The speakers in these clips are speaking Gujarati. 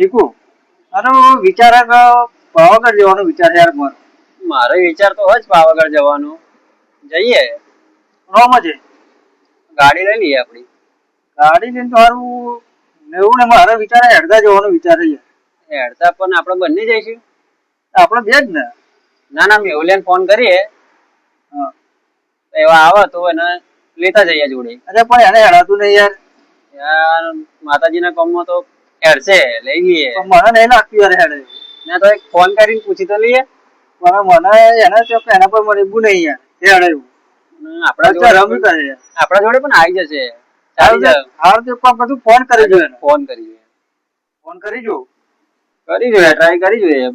ઠીકુ? અરે વિચાર પાવાગઢ જવાનો વિચાર યાર મારો. મારો વિચાર તો હોય જ પાવાગઢ જવાનો. જઈએ. રોમ છે ગાડી લઈ લઈએ આપણી. ગાડી લઈને તો સારું એવું ને મારો વિચાર હેડતા જવાનો વિચાર છે હેડતા પણ આપણે બંને જઈશું. આપણે બે જ ને. ના ના મેહુલિયાને ફોન કરીએ. એવા આવે તો એને લેતા જઈએ જોડે. અરે પણ એને હેડાતું નહીં યાર. યાર માતાજીના કામમાં તો હેડશે લઈ લઈએ મને નહીં લાગતું યાર હેડે. મેં તો એક ફોન કરીને પૂછી તો લઈએ. પણ મને એને તો એના પર મને એવું નહીં યાર હેડે આપણા જોડે રમી કરે આપણા જોડે પણ આવી જશે. હાલ તો પણ બધું ફોન કરી જોઈએ ફોન કરી જોઈએ ફોન કરી જો કરી જોઈએ ટ્રાય કરી જોઈએ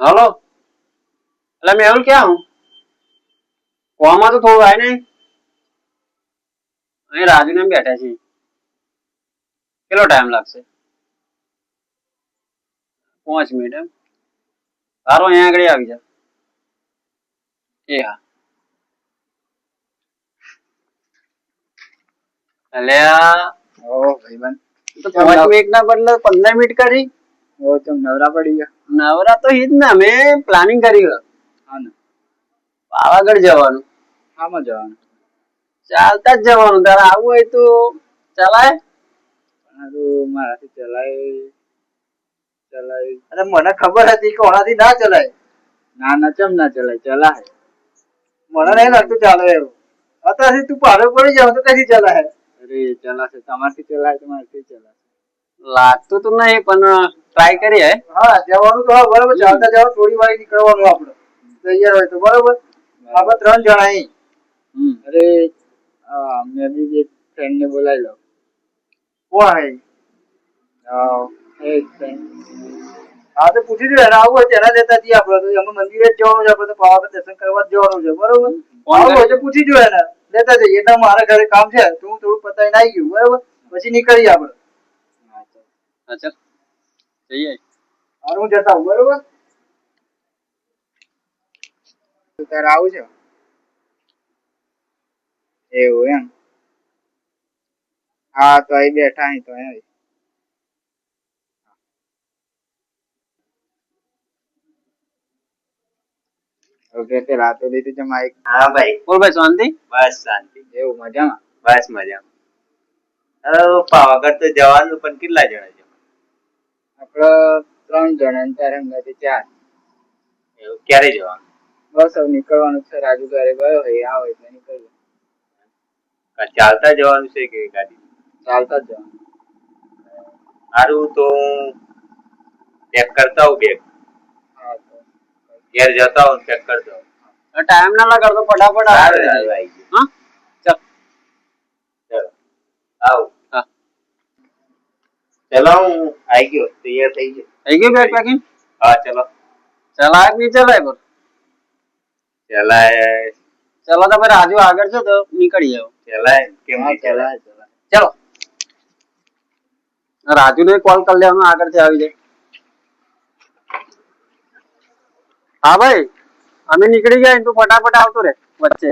હલો? એટલે મેહુલ ક્યાં હું? કોમાં તો થોડું આવે ને. અહીં રાજુ ને બેઠા છે. કેટલો ટાઈમ લાગશે? પાંચ મિનિટ એમ. સારું અહીંયા આગળ આવી જા. એ હા. અલ્યા તો પાંચ મિનિટ બદલે પંદર મિનિટ કરી? નવરા પડી ગયા? નવરા તો એ જ ને અમે પ્લાનિંગ કરી હા ને. પાવાગઢ જવાનું. આમાં જવાનું? ચાલતા જ જવાનું. તારે આવું હોય તો ચલાય. મારાથી ચલાય ચલાય. અરે મને ખબર હતી કે ઓનાથી ના ચલાય. ના ના ચમ ના ચલાય? ચલાય. મને નહીં લાગતું ચાલે એવું. અત્યારથી તું પાડો પડી જાવ તો કઈથી ચલાય? અરે ચલાશે. તમારથી ચલાય તમારથી ચલાય લાગતું તો નહીં પણ ટ્રાય કરીએ. હા જવાનું તો બરોબર. ચાલતા જાવ થોડી વાર નીકળવાનું આપણે. તૈયાર હોય તો બરોબર. આપણે ત્રણ જણા અહીં. અરે મેં બી એક ફ્રેન્ડ ને બોલાવી લો કોણ હે એક ફ્રેન્ડ હા તો પૂછી દે એને આવું હોય તો એના લેતા જઈએ આપણે. તો અમે મંદિરે જ જવાનું છે આપણે તો પાવાગઢ દર્શન કરવા જ જવાનું છે બરોબર? આવું હોય તો પૂછી જો એને. લેતા જઈએ. એટલે મારા ઘરે કામ છે તો હું થોડું પતાવીને આવી ગયું બરોબર? પછી નીકળીએ આપણે. અચ્છા જઈએ. હારું હું જતા બરોબર? તારે આવું છે? એવું એમ. હા તો અહીં બેઠા અહીં તો અહીં. ઓકે તે રાતો લીધી છે માઈક હા ભાઈ. બોલ ભાઈ શાંતિ? બસ શાંતિ. એવું મજામાં? બસ મજામાં. હવે પાવાગઢ તો જવાનું પણ કેટલા જણા છે? આપણે ત્રણ જણા ને તારે હંગાથી ચાર. એવું ક્યારે જવાનું? બસ હવે નીકળવાનું છે. રાજુ ઘરે ગયો હોય આવે ચાલતા જવાનું છે કે ગાડી? ચાલતા જ જવાનું. સારું તો હું પેક કરતા બેગ. હા તો. ઘેર જતા હોઉં પેક કરતા હોઉં. ટાઈમ ના લગાડતો ફટાફટ આવે. હા? ચાલ. ચલો. આવું. હા. ચલો હું આવી ગયો. તૈયાર થઈ ગયો. થઈ ગયો બેગ પેકિંગ હા ચલો. ચલાય કે નહીં ચલાય બોલ? ચલાય ચલો તો ભાઈ રાજુ આગળ છે તો નીકળી જાવ ચલાય કેમ ચલાય ચલાય? ચલાય. ચલો. રાજુ ને કોલ કરી લેવાનો આગળથી આવી જાય. હા ભાઈ અમે નીકળી ગયા તું ફટાફટ આવતો રે. વચ્ચે.